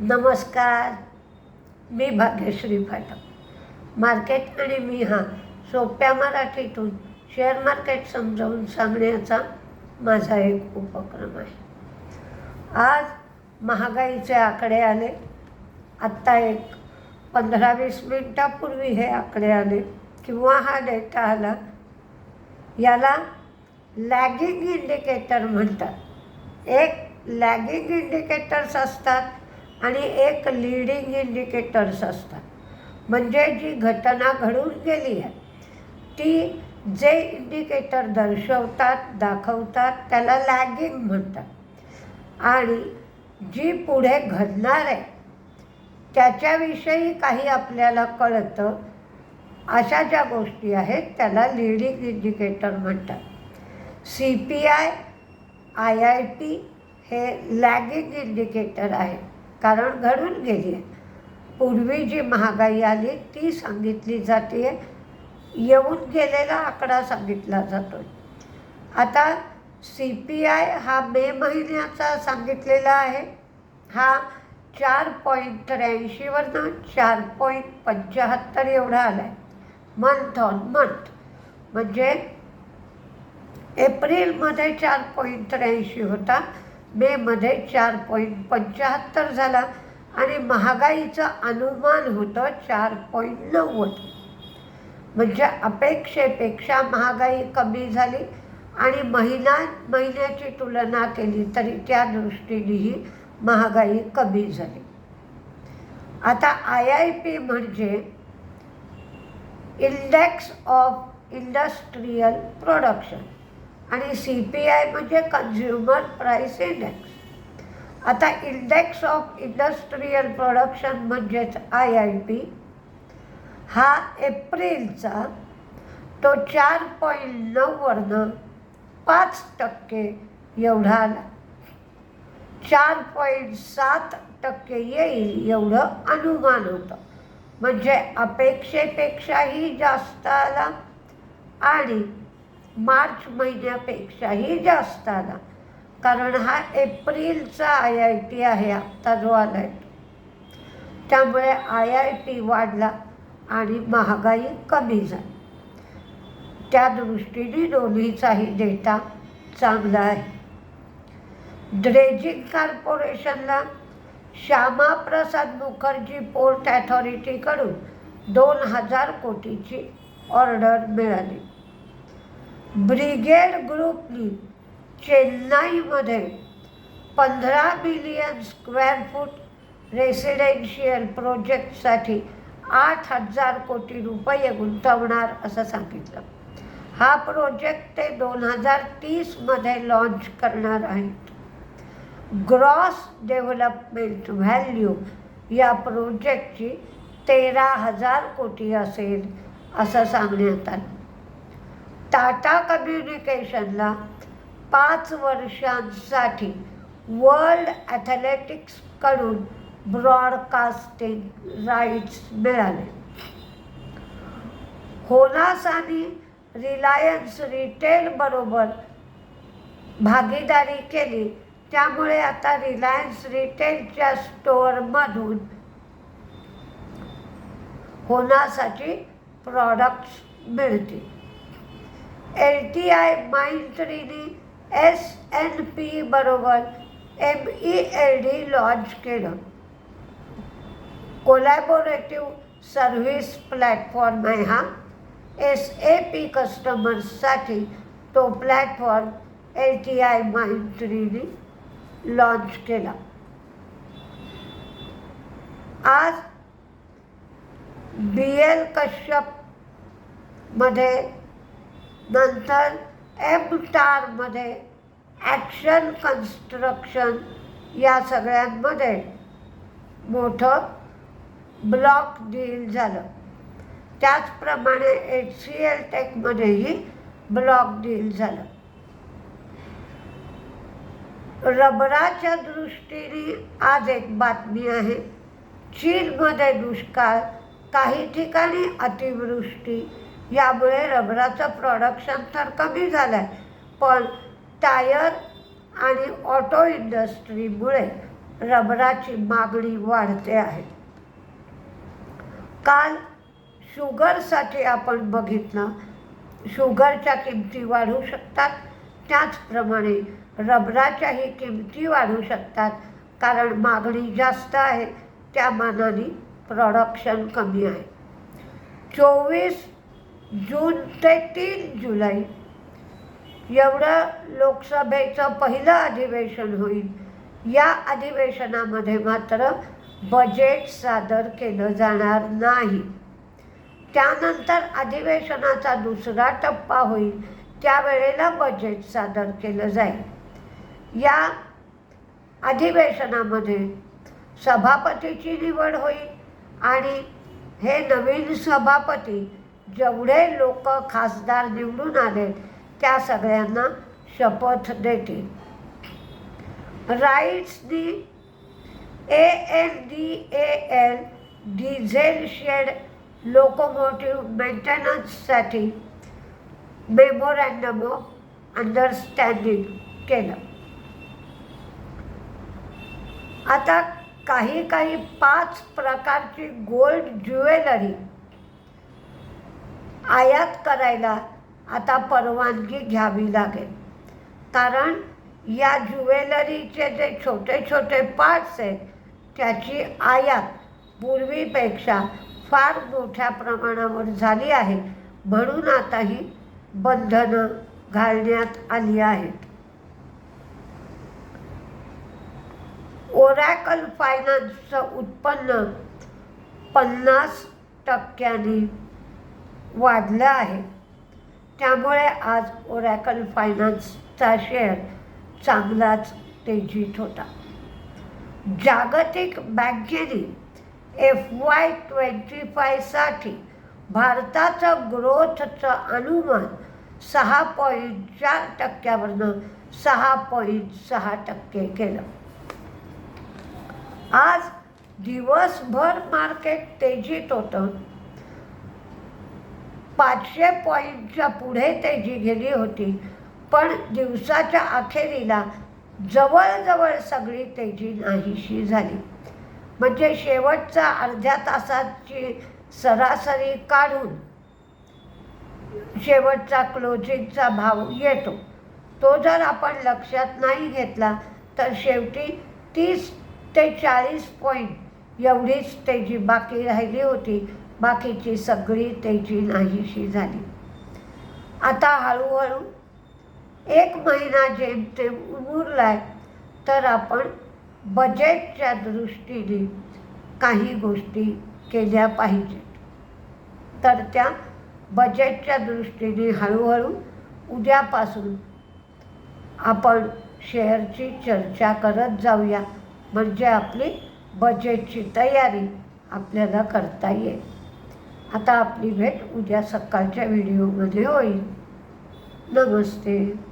नमस्कार मी भाग्यश्री फाटक मार्केट आणि मी हा सोप्या मराठीतून शेअर मार्केट समजावून सांगण्याचा माझा एक उपक्रम आहे. आज महागाईचे आकडे आले. आत्ता एक पंधरा वीस मिनटापूर्वी हे आकडे आले किंवा हा डेटा आला. याला लॅगिंग इंडिकेटर म्हणतात. एक लॅगिंग इंडिकेटर्स असतात. आणि एक लीडिंग इंडिकेटर्स असतात. म्हणजे जी घटना घडून गेली आहे ती जे इंडिकेटर दर्शवतात दाखवतात त्याला लॅगिंग म्हणतात. आणि जी पुढे घडणार आहे त्याच्याविषयी काही आपल्याला कळतं अशा ज्या गोष्टी आहेत त्याला लीडिंग इंडिकेटर म्हणतात. C P I I I T हे लॅगिंग इंडिकेटर आहे. कारण घडून गेली. आहे पूर्वी जी महागाई आली ती सांगितली जाते. येऊन गेलेला आकडा सांगितला जातो आता सी पी आय हा मे महिन्याचा सांगितलेला आहे. हा चार पॉईंट त्र्याऐंशीवरनं चार पॉईंट पंच्याहत्तर एवढा आला आहे मंथ ऑन मंथ म्हणजे एप्रिलमध्ये चार पॉईंट त्र्याऐंशी होता. मेमध्ये चार पॉईंट पंच्याहत्तर झाला आणि महागाईचं अनुमान होतं चार पॉईंट नव्वद. म्हणजे अपेक्षेपेक्षा महागाई कमी झाली आणि महिना महिन्याची तुलना केली तरी त्या दृष्टीनेही महागाई कमी झाली. आता आय आय पी म्हणजे इंडेक्स ऑफ इंडस्ट्रीयल प्रोडक्शन आणि सी पी आय म्हणजे कन्झ्युमर प्राईस इंडेक्स आता इंडेक्स ऑफ इंडस्ट्रीयल प्रोडक्शन म्हणजेच आय आय पी हा एप्रिलचा तो चार पॉईंट नऊवरनं पाच टक्के एवढा आला. चार पॉईंट सात टक्के येईल एवढं अनुमान होतं. म्हणजे अपेक्षेपेक्षाही जास्त आला आणि मार्च महिन्यापेक्षाही जास्त आला. कारण हा एप्रिलचा आय आय टी आहे आत्ता जो आला आहे त्यामुळे आय आय टी वाढला आणि महागाई कमी झाली. त्या दृष्टीने दोन्हीचाही डेटा चांगला आहे. ड्रेजिंग कॉर्पोरेशनला श्यामाप्रसाद मुखर्जी पोर्ट अथॉरिटीकडून दोन हजार कोटीची ऑर्डर मिळाली. ब्रिगेड ग्रुपनी चेन्नईमध्ये पंधरा मिलियन स्क्वेअर फूट रेसिडेन्शियल प्रोजेक्टसाठी आठ हजार कोटी रुपये गुंतवणार असं सांगितलं. हा प्रोजेक्ट ते दोन हजार तीसमध्ये लॉन्च करणार आहेत. ग्रॉस डेव्हलपमेंट व्हॅल्यू या प्रोजेक्टची तेरा हजार कोटी असेल असं सांगण्यात आलं. टाटा कम्युनिकेशनला पाच वर्षांसाठी वर्ल्ड ॲथलेटिक्सकडून ब्रॉडकास्टिंग राईट्स मिळाले. होनासानी रिलायन्स रिटेलबरोबर भागीदारी केली. त्यामुळे आता रिलायन्स रिटेलच्या स्टोअरमधून होनासाठी प्रॉडक्ट्स मिळतील. एल टी आय माइंट्रीने एस एन पी बरोबर M E L D launch केलं. कोलॅबोरेटिव्ह सर्व्हिस प्लॅटफॉर्म आहे हा. एस ए पी कस्टमर्ससाठी तो प्लॅटफॉर्म एल टी आय माइंट्रीने लॉन्च केला. आज बी एल कश्यपमध्ये नंतर एम टारमध्ये ॲक्शन कन्स्ट्रक्शन या सगळ्यांमध्ये मोठं ब्लॉक डील झालं. त्याचप्रमाणे एच सी एल टेकमध्येही ब्लॉक डील झालं. रबराच्या दृष्टीने आज एक बातमी आहे. चीनमध्ये दुष्काळ काही ठिकाणी अतिवृष्टी यामुळे रबराचं प्रोडक्शन तर कमी झालं आहे पण टायर आणि ऑटो इंडस्ट्रीमुळे रबराची मागणी वाढते आहे. काल शुगरसाठी आपण बघितलं शुगरच्या किमती वाढू शकतात. त्याचप्रमाणे रबराच्याही किमती वाढू शकतात कारण मागणी जास्त आहे त्या मानाने प्रोडक्शन कमी आहे. चोवीस जून ते तीन जुलै. एवढं लोकसभेचं पहिलं अधिवेशन होईल. या अधिवेशनामध्ये मात्र बजेट सादर केलं जाणार नाही. त्यानंतर अधिवेशनाचा दुसरा टप्पा होईल. त्यावेळेला बजेट सादर केलं जाईल. या अधिवेशनामध्ये सभापतीची निवड होईल आणि हे नवीन सभापती जेवढे लोक खासदार निवडून आले त्या सगळ्यांना शपथ देतील राईट्सनी A L D A L diesel shed locomotive मेंटेनन्ससाठी memorandum of understanding केलं. आता काही काही पाच प्रकारची गोल्ड ज्वेलरी आयात करायला आता परवानगी घ्यावी लागेल. कारण या ज्वेलरीचे जे छोटे छोटे पार्ट्स आहेत त्याची आयात पूर्वीपेक्षा फार मोठ्या प्रमाणावर झाली आहे. म्हणून आता ही बंधनं घालण्यात आली आहेत. ओरॅकल फायनान्सचं उत्पन्न पन्नास टक्क्यांनी वाढलं आहे. त्यामुळे आज ओरॅकल फायनान्सचा शेअर चांगलाच तेजीत होता. जागतिक बँकेने एफ वाय ट्वेंटी फायसाठी भारताचं ग्रोथचं अनुमान सहा पॉईंट चार टक्क्यावरनं सहा पॉईंट सहा टक्के केलं आज दिवसभर मार्केट तेजीत होतं. पाचशे पॉईंटच्या पुढे तेजी गेली होती. पण दिवसाच्या अखेरीला जवळजवळ सगळी तेजी नाहीशी झाली. म्हणजे शेवटचा अर्ध्या तासाची सरासरी काढून शेवटचा क्लोजिंगचा भाव येतो. तो जर आपण लक्षात नाही घेतला तर शेवटी तीस ते चाळीस पॉईंट एवढीच तेजी बाकी राहिली होती. बाकीची सगळी त्याची नाहीशी झाली. आता हळूहळू एक महिना जेमतेम उरलाय तर आपण बजेटच्या दृष्टीने काही गोष्टी केल्या पाहिजेत. तर त्या बजेटच्या दृष्टीने हळूहळू उद्यापासून आपण शेअरची चर्चा करत जाऊया. म्हणजे आपली बजेटची तयारी आपल्याला करता येईल. आता आपली भेट उद्या सकाळच्या व्हिडिओमध्ये होईल. नमस्ते.